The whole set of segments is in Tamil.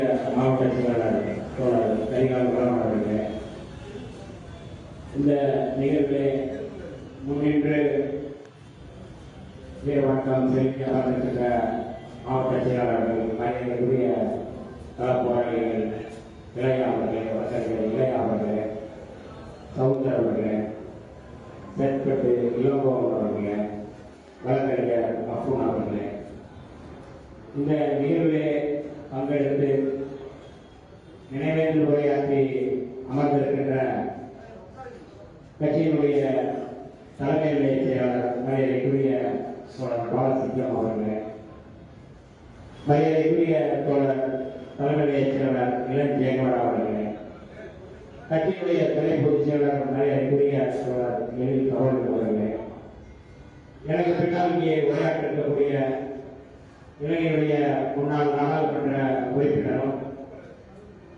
மாவட்ட செயலாளர் தோழர் கரிகால் குலாம் அவர்களே இந்த நிகழ்விலே முன்னின்று வீரவணக்கம் செலுத்தி அமர்ந்திருக்கின்ற மாவட்ட செயலாளர்கள் மரியாதைக்குரிய களப்போராளிகள் இளையா அவர்களே வசதிகள் இளையா அவர்களே சவுந்தர் அவர்களே செட்பட்டு இளங்கோவன் அவர்களே வழக்கறிஞர் அஃபூன் அவர்களே இந்த நிகழ்விலே பங்கெடுத்து நினைவேந்தல் உரையாற்றி அமர்ந்திருக்கின்ற கட்சியினுடைய தலைமை நிலைய செயலாளர் மரியாதைக்குரிய தோழர் பாலசிங்கம் அவர்கள். மரியாதைக்குரிய தோழர் தலைமை நிலைய செயலாளர் இளம் ஜெயகுமார் அவர்களே. கட்சியினுடைய துணை பொதுச் செயலாளர் மரியாதைக்குரிய தோழர் எழில் கவர்னர் அவர்களே. எனக்கு பின்னால் இங்கே உரையாற்றிருக்கக்கூடிய இலங்கையுடைய முன்னாள் நாடாளுமன்ற உறுப்பினரும்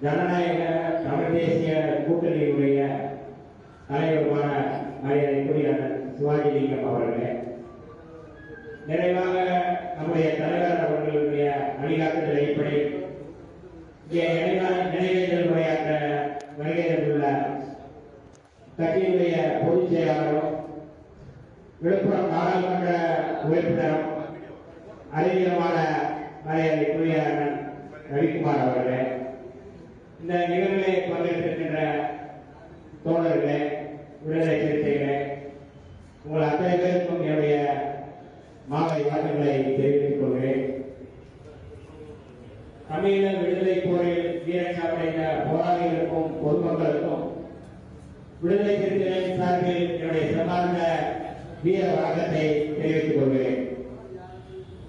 ஜனநாயக தமிழ் தேசிய கூட்டணியினுடைய தலைவருமான மரியாதைக்குரிய சிவாஜி லிங்கம் அவர்களே நிறைவாக நம்முடைய தலைவர் அவர்களுடைய வழிகாட்டுதல் அடிப்படை இங்கே நினைவா- நினைவேந்தல் உரையாற்ற வருகை கட்சியினுடைய பொதுச் செயலாளரும் விழுப்புரம் நாடாளுமன்ற உறுப்பினரும் அறிவியலமான மரியாதைக்குரிய அண்ணன் ரவிக்குமார் அவர்களே இந்த நிகழ்விலே பங்கேற்றிருக்கின்ற தோழர்களே விடுதலை சிறுத்தைகளே உங்கள் அத்தனை பேருக்கும் என்னுடைய மாலை வாழ்த்துக்களை தெரிவித்துக் கொள்கிறேன். தமிழக விடுதலை போரில் வீரச்சாவடைந்த போராளிகளுக்கும் பொதுமக்களுக்கும் விடுதலை சிறுத்தைகளின் சார்பில் என்னுடைய சிறந்த வீர வணக்கத்தை தெரிவித்துக் கொள்கிறேன்.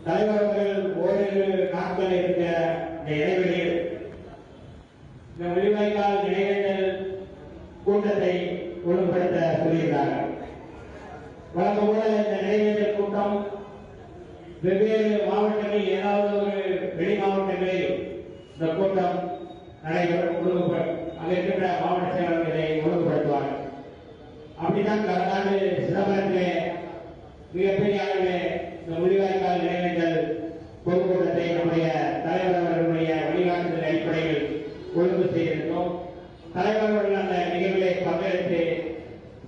தலைவர் அவர்கள் ஓரிரு நாட்கள் இருந்த இந்த இடைவெளியில் இந்த முள்ளிவாய்க்கால் நிலையங்கள் கூட்டத்தை ஒழுங்குபடுத்த சொல்லியிருந்தார்கள். வழக்கம் போல இந்த நிலையங்கள் கூட்டம் வெவ்வேறு மாவட்டங்களில் ஏதாவது ஒரு வெளி மாவட்டங்களில் இந்த கூட்டம் நடைபெறும் ஒழுங்குபடும் அங்கே இருக்கின்ற மாவட்ட செயலாளர்களை இதை ஒழுங்குபடுத்துவார்கள். அப்படித்தான் கடந்த ஆண்டு சிதம்பரத்திலே மிகப்பெரிய அளவிலே இந்த முள்ளிவாய்க்கால் நினைவேந்தல் பொதுக்கூட்டத்தை நம்முடைய தலைவர் அவர்களுடைய வழிகாட்டுதல் அடிப்படையில் ஒழுங்கு செய்திருந்தோம் அந்த நிகழ்வுகளை பங்கெடுத்து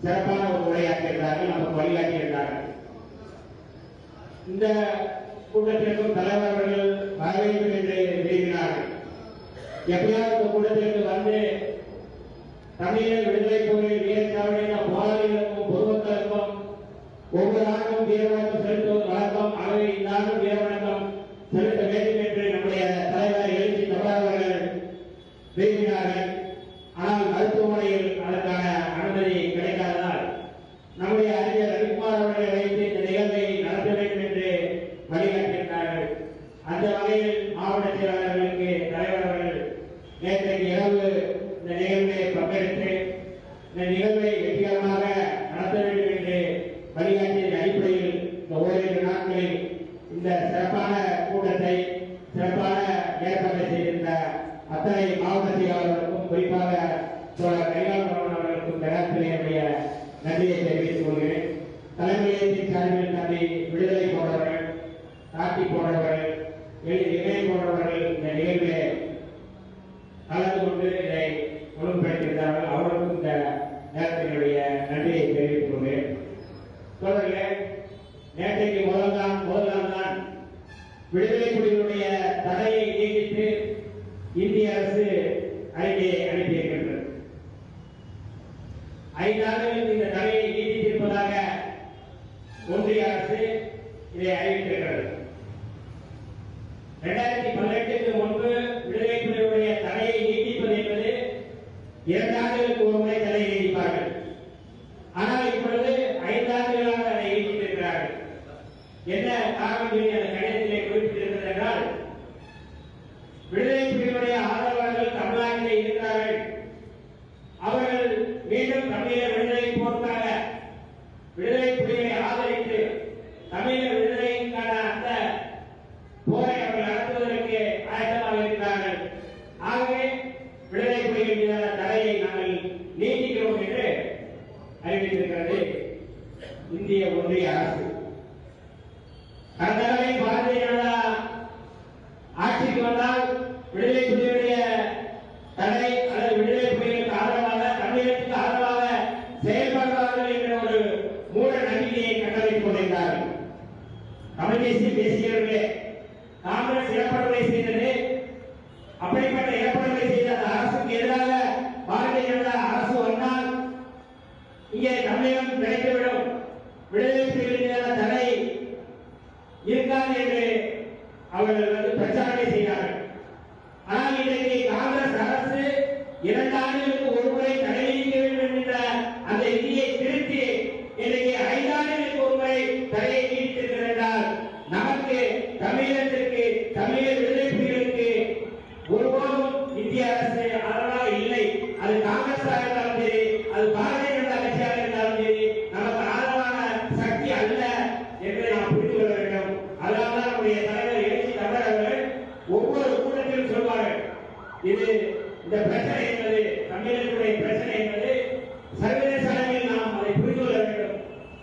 சிறப்பான ஒரு உரையாற்றியிருந்தார்கள் நமக்கு வழிகாட்டியிருந்தார்கள் இந்த கூட்டத்திற்கும் தலைவர்கள் அவர்கள் வர வேண்டும் என்று விரும்பினார்கள். எப்படியாவது இந்த கூட்டத்திற்கு வந்து தமிழர் விடுதலை போரில் வீரச்சாவடைந்த போராளிகளுக்கும் பொதுமக்களுக்கும் ஒவ்வொரு ஆண்டும் வீரவணக்கம் செலுத்துவது வழக்கம் ஆகவே இந்த ஆண்டும் வீரவணக்கம் செலுத்த வேண்டும் என்று நம்முடைய தலைவர் எழுச்சி தமிழர் அவர்கள் விரும்பினார்கள் ஆனால் மருத்துவமனையில் அதற்கான அனுமதி கிடைக்காததால் நம்முடைய அறிஞர் ரவிக்குமார் அவர்களை வைத்து இந்த நிகழ்வை நடத்த வேண்டும் என்று வழிகாட்டியிருந்தார்கள் அந்த வகையில் மாவட்ட செயலாளர்களுக்கு தலைவர் அவர்கள் நேற்றைக்கு இரவு இந்த நிகழ்வை பங்கெடுத்து இந்த நிகழ்வை வெற்றிகரமாக நடத்த வேண்டும் என்று வழிகாட்டிய அடிப்படையில் இந்த ஓரிரு நாட்களில் இந்த சிறப்பான கூட்டத்தை சிறப்பான ஏற்பாடு செய்திருந்த அத்தனை மாவட்ட செயலாளர்களுக்கும் குறிப்பாக தோழர் கைலாசவன் அவர்களுக்கும் இந்த நேரத்தில் என்னுடைய நன்றியை தெரிவித்துக் கொள்கிறேன் தலைமையத்தின் சார்பில் தன்னை விடுதலை போன்றவர்கள் காட்டி போன்றவர்கள் எளி- இணை போன்றவர்கள் இந்த நிகழ்விலே கலந்து கொண்டு இதை ஒழுங்குபடுத்தியிருந்தார்கள் அவர்களுக்கும் இந்த நேரத்தினுடைய நன்றியை தெரிவித்துக் கொள்கிறேன் தோழர்களே நேற்றைக்கு முதல் நாள் முதல் நாள் தான் விடுதலை புலிகளுடைய தடையை நீக்கிட்டு இந்திய அரசு அறிக்கையை அனுப்பியிருக்கின்றது ஐந்து ஆண்டுகளுக்கு இந்த தடையை நீட்டித்திருப்பதாக ஒன்றிய அரசு இதை அறிவித்திருக்கிறது இரண்டாயிரத்தி பதினெட்டுக்கு முன்பு விடுதலை புலிகளுடைய தடையை நீட்டிப்பது என்பது இரண்டு ஆண்டுகளுக்கு ஒரு முறை தடையை நீடிப்பார்கள் ஆனால் இப்பொழுது ஐந்து ஆண்டுகளாக அதை நீட்டித்திருக்கிறார்கள் என்ன காரணம் சொல்லி அந்த கடிதத்திலே குறிப்பிட்டிருக்கிறது என்றால் விடுதலை புலிகளுடைய ஆதரவாளர்கள் தமிழ்நாட்டிலே இருக்கிறார்கள் அவர்கள் மீண்டும் தமிழக விடுதலை போர்க்காக விடுதலை புலிகளை ஆதரித்து தமிழக விடுதலைக்கான அந்த போரை அவர்கள் நடத்துவதற்கு ஆயத்தமாக இருக்கிறார்கள் ஆகவே விடுதலை புலிகள் மீதான தடையை நாங்கள் நீட்டிக்கிறோம் என்று அறிவித்திருக்கிறது இந்திய ஒன்றிய அரசு கடந்த காலை பாரதிய ஜனதா ஆட்சிக்கு வந்தால் விடுதலை புலிகள் பேசியவர்களே காங்கிரஸ் இனப்படுகொலை செய்தது அப்படிப்பட்ட இனப்படுகொலை செய்த அந்த அரசுக்கு எதிராக பாரதிய ஜனதா அரசு வந்தால் இங்கே தமிழகம் கிடைத்துவிடும். விடுதலை புலிகள் தடை இருக்காது என்று அவர்கள் வந்து பிரச்சாரம் செய்தார்கள். ஆனால் இன்றைக்கு காங்கிரஸ் அரசு இரண்டு ஆண்டுகளுக்கு ஒரு முறை தடை விதிக்க வேண்டும் என்ற அந்த விதியை திருத்தி இன்றைக்கு ஐந்து ஆண்டுகளுக்கு ஒரு முறை தடையை நீடித்திருக்கிறது என்றால் நமக்கு தமிழகத்திற்கு தமிழர் விடுதலை புலிகளுக்கு ஒருபோதும் இந்திய அரசு ஆதரவாக இல்லை அது காங்கிரஸாக இருந்தாலும் சரி அது பாரதிய ஜனதா கட்சியாக இருந்தாலும் சரி நமக்கு ஆதரவான சக்தி அல்ல என்று நாம் புரிந்து கொள்ள வேண்டும் அதனால்தான் நம்முடைய தலைவர் எழுச்சி தமிழர் அவர்கள் ஒவ்வொரு கூட்டத்திலும் சொல்வார்கள் இது இந்த பிரச்சனை என்பது தமிழர்களுடைய பிரச்சனை என்பது சர்வதேச அளவில் நாம் அதை புரிந்து கொள்ள வேண்டும்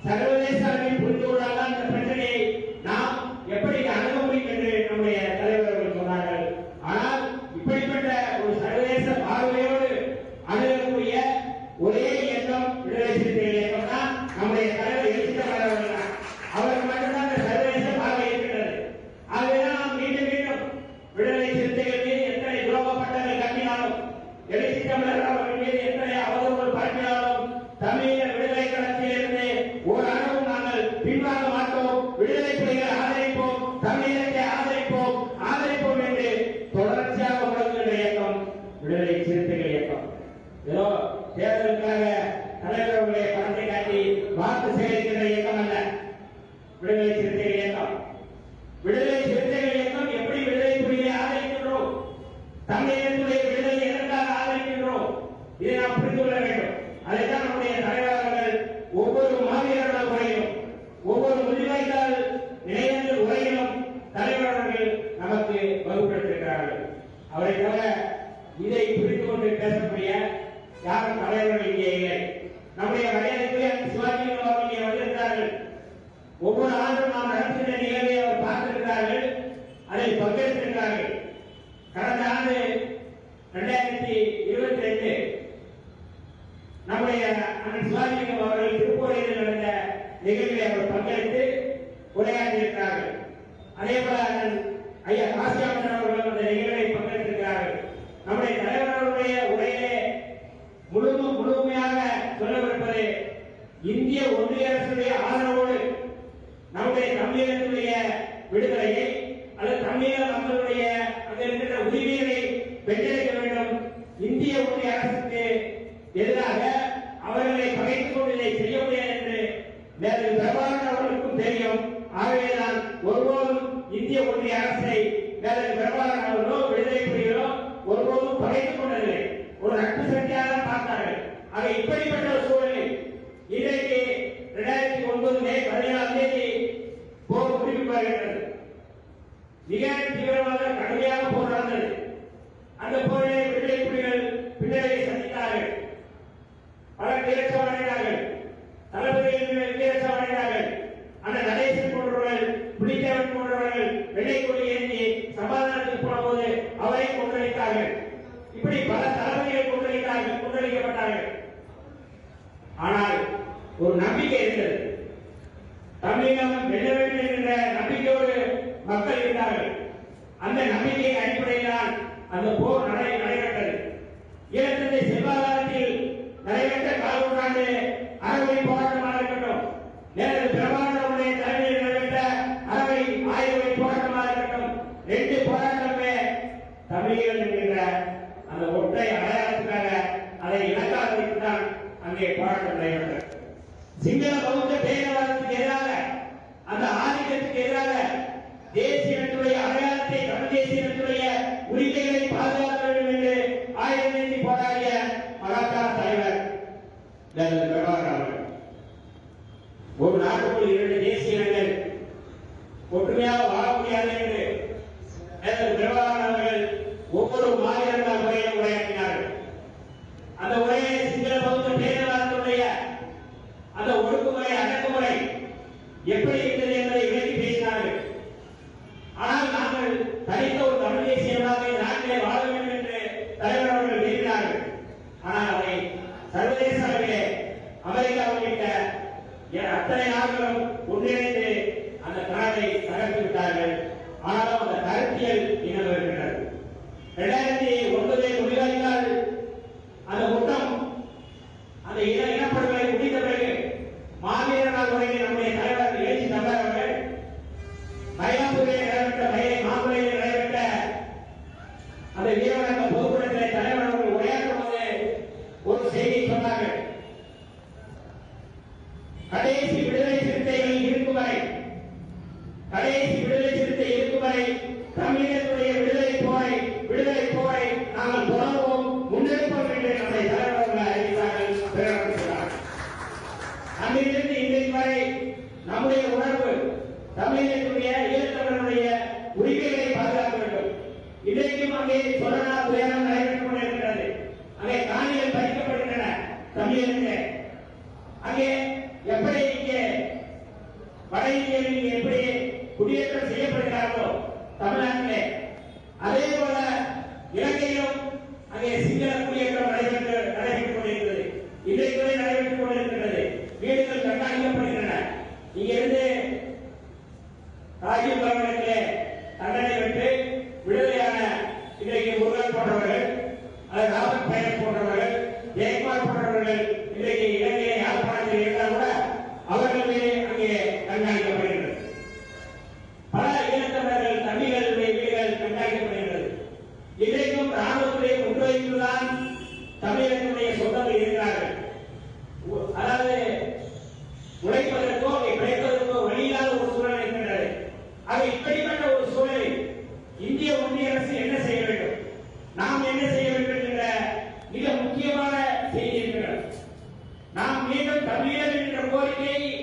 சர்வதேச அளவில் புரிந்து கொள்ளாதான் இந்த பிரச்சனையை நாம் எப்படி அணுக முடியும் என்று நம்முடைய தலைவர் அவர்கள் சொன்னார்கள் ஆனால் இப்படிப்பட்ட ஒரு சர்வதேச பார்வையோடு அணுகக்கூடிய ஒரே இயக்கம் விடுதலை நம்முடைய தலைவர் எழுச்சித்தவர் அவர்கள் தான் அவருக்கு மட்டும்தான் இந்த சர்வதேச பார்வை இருக்கிறது ஆகவேதான் நாம் மீண்டும் மீண்டும் விடுதலை சிறுத்தைகள் மீது எத்தனை துரோகப்பட்டவர்கள் கட்டினாலும் எழுச்சி தமிழர் அவர்கள் மீது எத்தனை அவதூறுகள் பரப்பினாலும் தமிழக விடுதலை களத்திலிருந்து ஒரு அணுவும் நாங்கள் பின்வாங்க மாட்டோம் விடுதலை புலிகளை ஆதரிப்போம் தமிழகத்தை ஆதரிப்போம் ஆதரிப்போம் என்று தொடர்ச்சியாக முழங்குகின்ற இயக்கம் விடுதலை சிறுத்தைகள் இயக்கம் ஏதோ தேர்தலுக்காக தலைவர்களுடைய பணத்தை காட்டி வாக்கு சேகரிக்கின்ற இயக்கம் அல்ல விடுதலை சிறுத்தைகள் இயக்கம் விடுதலை சிறுத்தைகள் இயக்கம் எப்படி விடுதலை புலிகளை ஆதரிக்கின்றோம் தமிழகத்துடைய விடுதலை எதற்காக ஆதரிக்கின்றோம் இதை நாம் புரிந்து கொள்ள வேண்டும் அதைத்தான் நம்முடைய தலைவர் அவர்கள் ஒவ்வொரு மாவீரர்கள உரையிலும் ஒவ்வொரு முள்ளிவாய்க்கால் நிலையங்கள் உரையிலும் தலைவர் அவர்கள் நமக்கு வகுப்படுத்திருக்கிறார்கள் அவரை தவிர இதை புரிந்து கொண்டு பேசக்கூடிய யாரும் தலைவர்கள் இங்கே இல்லை நம்முடைய மரியாதைக்குரிய சிவாஜி அவர்கள் இங்கே வந்திருக்கிறார்கள் ஒவ்வொரு ஆண்டும் நாம் நடத்துகின்ற நிகழ்வை அவர் பார்த்திருக்கிறார்கள் அதில் பங்கெடுத்திருக்கிறார்கள் கடந்த ஆண்டு இரண்டாயிரத்தி இருபத்தி ரெண்டு நம்முடைய அண்ணன் சிவாஜிலிங்கம் அவர்கள் திருப்பூரில் நடந்த நிகழ்வில் அவர் பங்கெடுத்து உரையாற்றியிருக்கிறார்கள் அதே போல ஐயா காசியாமன் அவர்கள் அந்த நிகழ்வை பங்கெடுத்திருக்கிறார்கள் நம்முடைய தலைவர் அவருடைய உரையிலே முழுமை முழுமையாக சொல்லப்பட்டிருப்பது இந்திய ஒன்றிய அரசுடைய ஆதரவோடு நம்முடைய தமிழகத்துடைய விடுதலையை அல்லது தமிழக மக்களுடைய அங்க இருக்கின்ற உரிமைகளை பெற்றெடுக்க வேண்டும். இந்திய ஒன்றிய அரசுக்கு எதிராக அவர்களை பகைத்துக் கொண்டு இதை செய்ய முடியாது என்று பிரபாகரன் அவர்களுக்கும் தெரியும். ஆகவேதான் ஒருபோதும் இந்திய ஒன்றிய அரசை வேறு பிரபாகரன் அவர்களோ விடுதலை புலிகளோ ஒருபோதும் பகைத்துக் கொண்டதில்லை. ஒரு நட்பு சக்தியாக பார்த்தார்கள். ஆக இப்படிப்பட்ட ஒரு நம்பிக்கை இருக்கிறது. தமிழகம் வெல்ல வேண்டும் என்ற நம்பிக்கையோடு மக்கள் இருந்தார்கள். அந்த நம்பிக்கையின் அடிப்படையில் தான் அந்த போர் நடை நடைபெற்றது. ஈழத்தந்தை செல்வாதாரத்தில் நடைபெற்ற கால் நூற்றாண்டு அறவழி போராட்டமாக இருக்கட்டும் நேரடி பிரபாகரனுடைய தலைமையில் நடைபெற்ற அறவை ஆய்வு போராட்டமாக இருக்கட்டும் ரெண்டு போராட்டமே தமிழர்கள் என்கின்ற அந்த ஒற்றை அடையாளத்துக்காக அதை இலக்காக வைத்துதான் அங்கே போராட்டம் நடைபெற்றது. சிங்கள பௌத்த பேரவாதத்துக்கு எதிராக அந்த ஆதிக்கத்துக்கு எதிராக தேசியத்துடைய அடையாளத்தை தமிழ் தேசியத்துடைய அத்தனை நாட்களும் ஒன்றிணைந்து அந்த கனவை தகர்த்து விட்டார்கள். ஆனாலும் அந்த கருத்தியல் நிகழ்வு இருக்கிறது இரண்டாயிரத்தி ஒன்பது Final ಈಗ ಹೇಳಿದೆ ರಾಜೀವ್ ಬರವಣಿಗೆ i a boy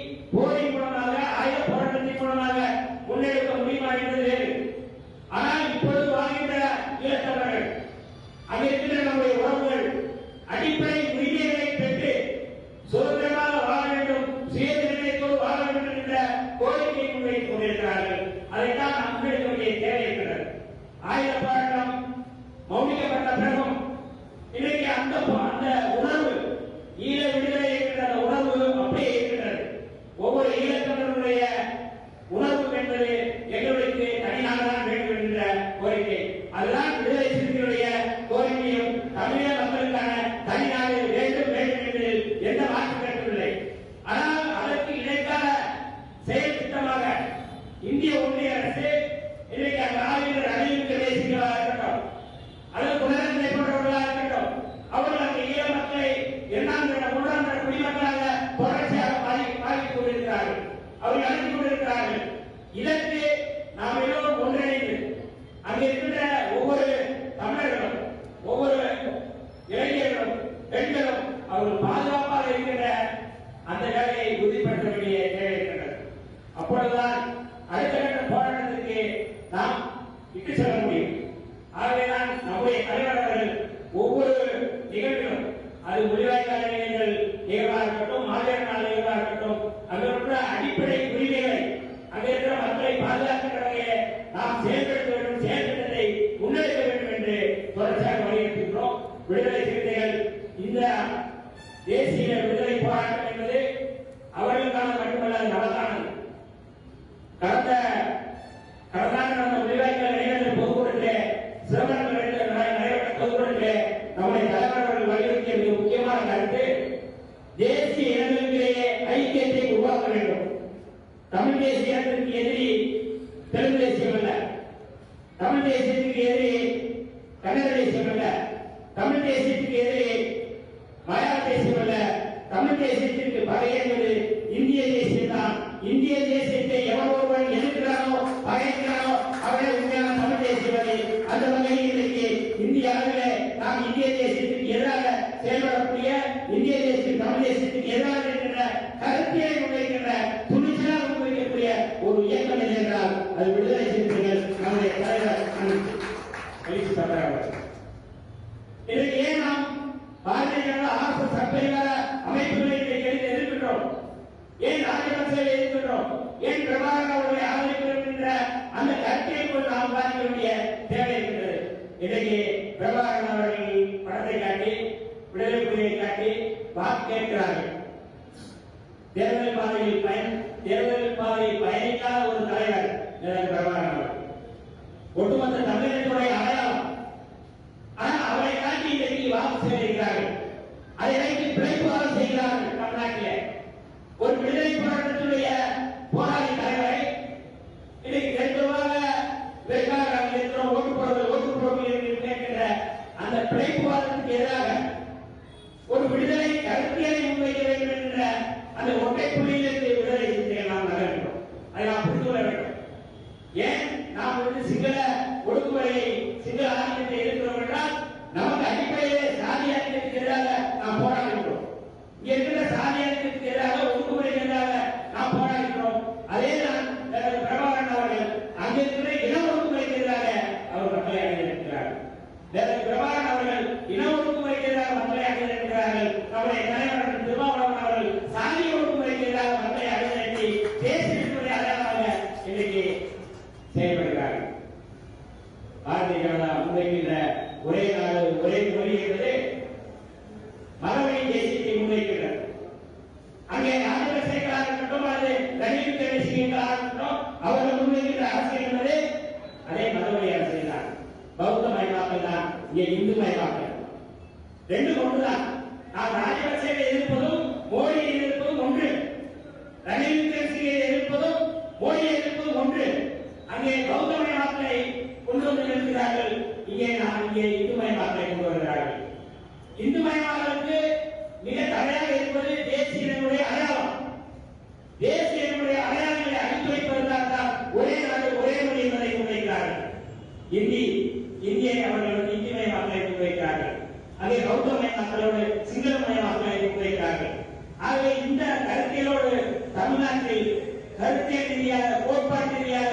Acuérdate Have por todo este daño que te இங்கே இந்து மயமாக்கிறது ரெண்டு ஒன்றுதான். நாம் ராஜபக்சேவை எதிர்ப்பதும் மோடியை எதிர்ப்பதும் ஒன்று. ரணில் விக்ரமசிங்கை எதிர்ப்பதும் மோடியை எதிர்ப்பதும் ஒன்று. அங்கே பௌத்த மயமாக்கலை கொண்டு வந்து நிறுத்துகிறார்கள் இங்கே நாம் இங்கே இந்து மயமாக்கலை கொண்டு வருகிறார்கள். இந்து மயமாக்கலுக்கு மிக தடையாக இருப்பது தேசிய இனங்களுடைய அடையாளம். தேசிய இனங்களுடைய அடையாளங்களை அழித்து வைப்பதற்காக ஒரே நாடு ஒரே மொழி என்பதை முன்வைக்கிறார்கள். இந்தி வகுப்புமய மக்களோடு சிங்களமய மக்களை ஆகவே இந்த கருத்தியலோடு தமிழ்நாட்டில் கருத்தியல் ரீதியாக கோட்பாட்டு ரீதியாக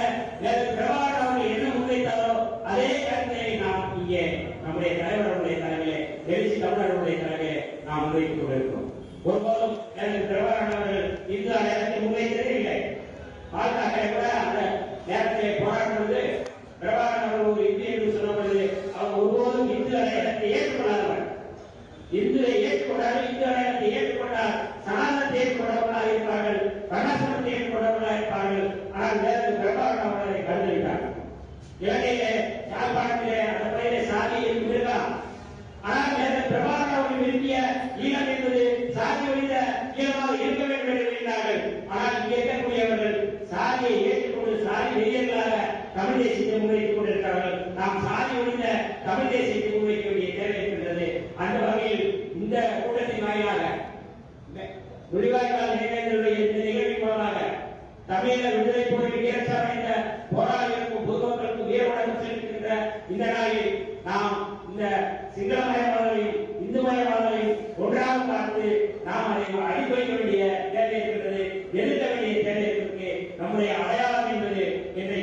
பிரபாகர் அவர்கள் என்ன முன்வைத்தாரோ அதே கருத்தியை நாம் இங்கே நம்முடைய தலைவருடைய தலைமையிலே எழுச்சி தமிழருடைய தலைமையிலே நாம் முன்வைத்துக் கொண்டிருக்கிறோம். ஒருபோதும் பிரபாகர் அவர்கள் இந்து அடையாளத்தை முன்வைத்ததே இல்லை. பாஜக மதுரையிலே யாழ்ப்பாணத்திலே அடப்பையிலே சாதி இருந்திருக்கலாம் ஆனால் சாதி ஒழிந்த ஈழமாக இருக்க வேண்டும் என்று விரும்பினார்கள். ஆனால் இங்கே இருக்கக்கூடியவர்கள் சாதியை ஏற்றுக்கொண்டு சாதி வெறியர்களாக தமிழ் தேசியத்தை முன்னேற்றிக் கொண்டிருக்கிறார்கள். நாம் சாதி ஒழிந்த தமிழ் தேசிய வேண்டிய தேவை இருக்கின்றது எழுத வேண்டிய தேவை இருக்கின்றது நம்முடைய அடையாளம் என்பது இன்றைய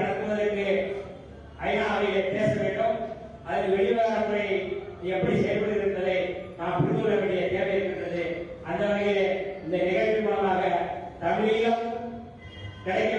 நடத்துவதற்கு ஐநாவிலே பேச வேண்டும். அதில் வெளிவரத்துறை எப்படி செயல்படுகிறது என்பதை நாம் புரிந்து கொள்ள வேண்டிய தேவை இருக்கின்றது. அந்த வகையிலே இந்த நிகழ்வு மூலமாக தமிழிலும் கிடைக்க